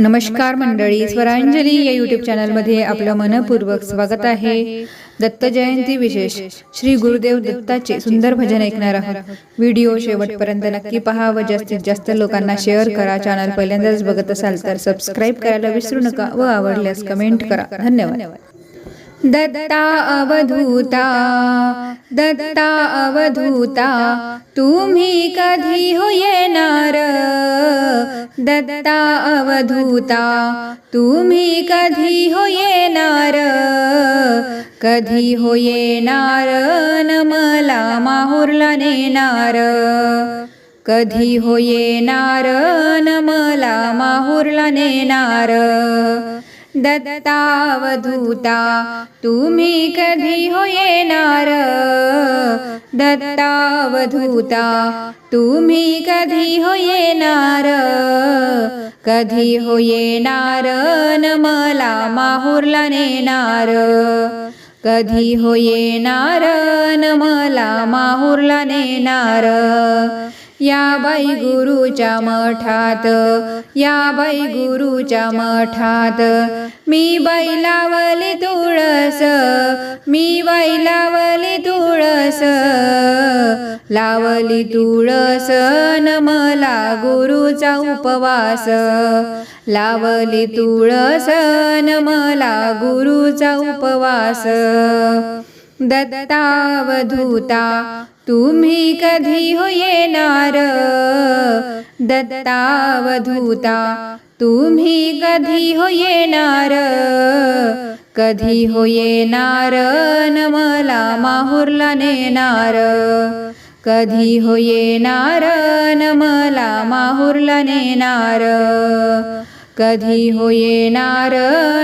नमस्कार मंडळी स्वरांजली या युट्यूब चॅनलमध्ये आपलं मनपूर्वक स्वागत आहे. दत्त जयंती विशेष. श्री गुरुदेव दत्ताचे सुंदर भजन ऐकणार आहोत. व्हिडिओ शेवटपर्यंत नक्की पहा व जास्तीत जास्त लोकांना शेअर करा. चॅनल पहिल्यांदाच बघत असाल तर सबस्क्राईब करायला विसरू नका व आवडल्यास कमेंट करा. धन्यवाद. दत्ता अवधूता दत्ता अवधूता तुम्ही कधी हो येणार दत्ता अवधूता तुम्ही कधी हो येणार कधी हो येणार न मला माहुरला नेणार? कधी हो येणार न मला माहुरला नेणार? दत्तावधूता तुम्ही कधी हो येणार दत्तावधूता तुम्ही कधी हो येणार कधी हो येणार न मला माहुरला नेणार? कधी हो येणार न मला माहुरला नेणार? या बाई गुरुच्या मठात या बाई गुरुच्या मठात. मी बाई लावली तुळस मी बाई लावली तुळस. लावली तुळस न मला गुरुचा उपवास. लावली तुळस न मला गुरुचा उपवास. दत्तावधूता तुम्ही कधी हो येणार दत्तावधूता तुम्ही कधी हो येणार कधी हो येणार न मला माहुरला नेणार? कधी हो येणार न मला माहुरला नेणार? कधी हो येणार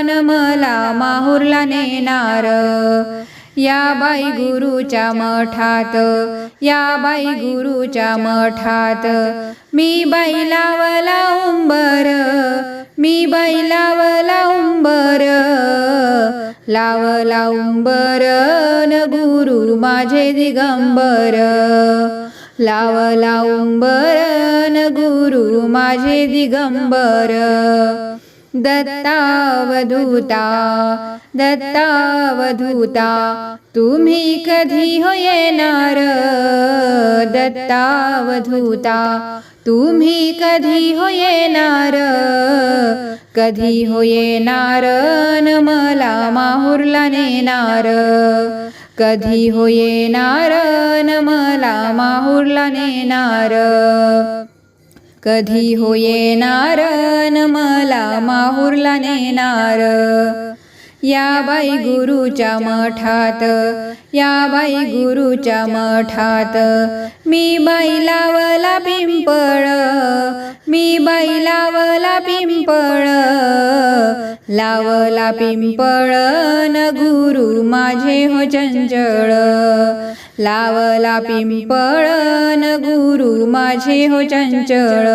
न मला माहुरला नेणार? या बाई गुरुच्या मठात या बाई गुरुच्या मठात. मी बाई लावला उंबर मी बाई लावला उंबर लावला उंबर न गुरु माझे दिगंबर. लावला उंबर न गुरु माझे दिगंबर. दत्तावधूता दत्तावधूता तुम्ही कधी हो येणार दत्तावधूता तुम्ही कधी हो येणार कधी हो येणार न मला माहुरला नेणार? कधी हो येणार न मला माहुरला नेणार? कधी हो येणार न मला माहुरला नेणार. या बाई गुरुच्या मठात या बाई गुरुच्या मठात. मी बाई लावला पिंपळ मी बाई लावला पिंपळ. लावला पिंपळ न गुरु माझे हो चंचळ. लावला पिंपळ न गुरु माझे हो चंचळ.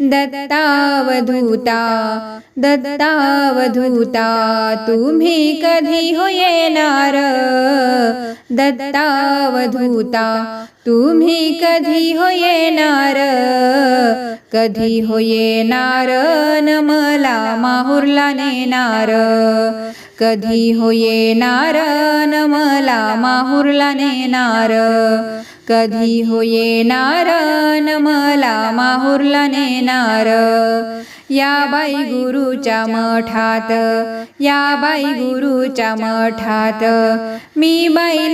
दत्तावधूता दत्तावधूता तुम्ही कधी हो येणार दत्तावधूता तुम्ही कधी हो येणार कधी हो येणार न मला माहुरला नेणार? कधी हो येणार न मला माहुरला नेणार? कधी हो येणार न मला माहुरला नेणार. या बाई गुरुच्या मठात या बाई गुरुच्या मठात मी बाई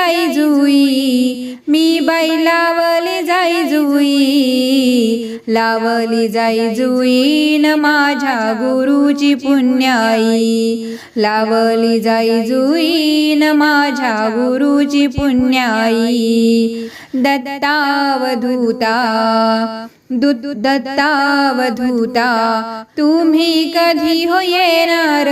जाई जुई मी बाई लावली जाई जुई लावली जाई जुई न माझ्या गुरुची पुण्याई लावली जाई जुई न माझ्या गुरुची पुण्याई दत्तावधूता दत्तावधूता तुम्ही कधी हो येणार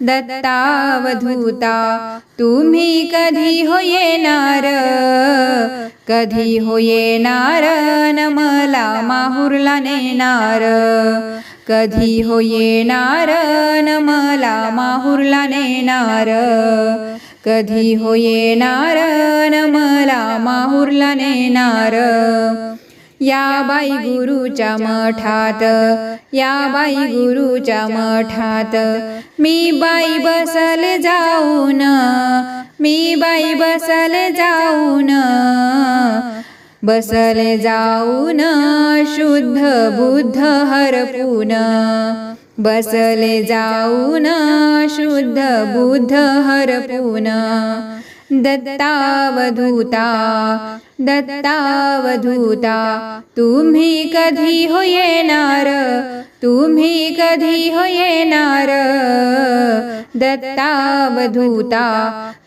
दत्तावधूता तुम्ही कधी हो येणार कधी हो येणार न मला माहुरला नेणार? कधी हो येणार न मला माहुरला नेणार? कधी हो येणार न मला माहुरला नेणार? या बाई गुरुच्या मठात या बाई गुरुच्या मठात मी बाई बसल जाऊन मी बाई बसल जाऊन बसले जाऊन शुद्ध बुद्ध हरपून बसले जाऊन शुद्ध बुद्ध हरपून दत्तावधूता दत्तावधूता तुम्ही कधी हो येणार तुम्ही कधी हो येणार दत्तावधूता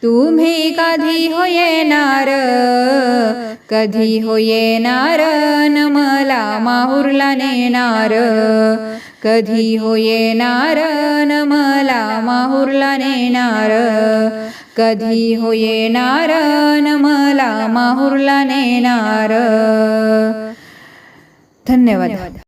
तुम्ही कधी हो येणार कधी हो येणार न मला माहुरला नेणार? कधी हो येणार न मला माहुरला नेणार? कधी हो येणार न मला माहुरला नेणार? धन्यवाद.